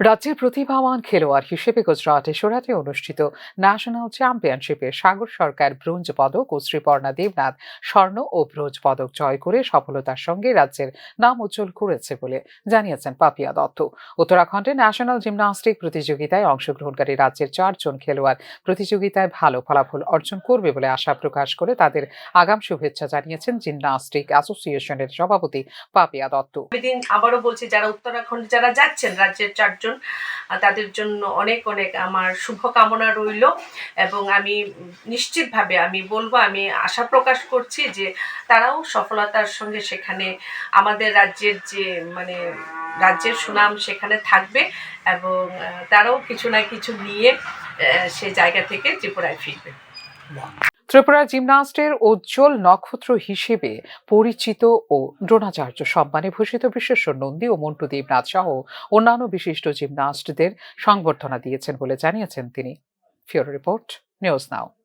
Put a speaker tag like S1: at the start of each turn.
S1: রাজ্যের প্রতিভাবান খেলোয়াড় হিসেবে গুজরাটে সুরাটে অনুষ্ঠিত ন্যাশনাল চ্যাম্পিয়নশিপে সাগর সরকার ব্রোঞ্জ পদক ও শ্রীপর্ণা দেবনাথ স্বর্ণ ও ব্রোঞ্জ পদক জয় করে সফলতার সঙ্গে রাজ্যের নাম উজ্জ্বল করেছে বলে জানিয়েছেন পাপিয়া দত্ত। উত্তরাখণ্ডে ন্যাশনাল জিমনাস্টিক প্রতিযোগিতায় অংশগ্রহণকারী রাজ্যের চারজন খেলোয়াড় প্রতিযোগিতায় ভালো ফলাফল অর্জন করবে বলে আশা প্রকাশ করে তাদের আগাম শুভেচ্ছা জানিয়েছেন জিমনাস্টিক অ্যাসোসিয়েশনের সভাপতি পাপিয়া দত্ত।
S2: আবারও বলছি, যারা উত্তরাখণ্ড, যারা যাচ্ছেন, রাজ্যের চারজন আহ, তাদের জন্য অনেক অনেক আমার শুভকামনা রইল এবং আমি নিশ্চিতভাবে আমি বলব আমি আশা প্রকাশ করছি যে তারাও সফলতার সঙ্গে সেখানে আমাদের রাজ্যের যে মানে রাজ্যের সুনাম সেখানে থাকবে এবং তারাও কিছু না কিছু নিয়ে সে জায়গা থেকে ত্রিপুরায় ফিরবে।
S1: ত্রিপুরা জিমনাস্টের উজ্জ্বল নক্ষত্র হিসেবে পরিচিত ও দ্রোণাচার্য সম্মানে ভূষিত বিশ্বেশ্বর নন্দী ও মন্টু দেবনাথ সহ অন্যান্য বিশিষ্ট জিমনাস্টদের সংবর্ধনা দিয়েছেন বলে জানিয়েছেন তিনি। ফিওর রিপোর্ট, নিউজ নাও।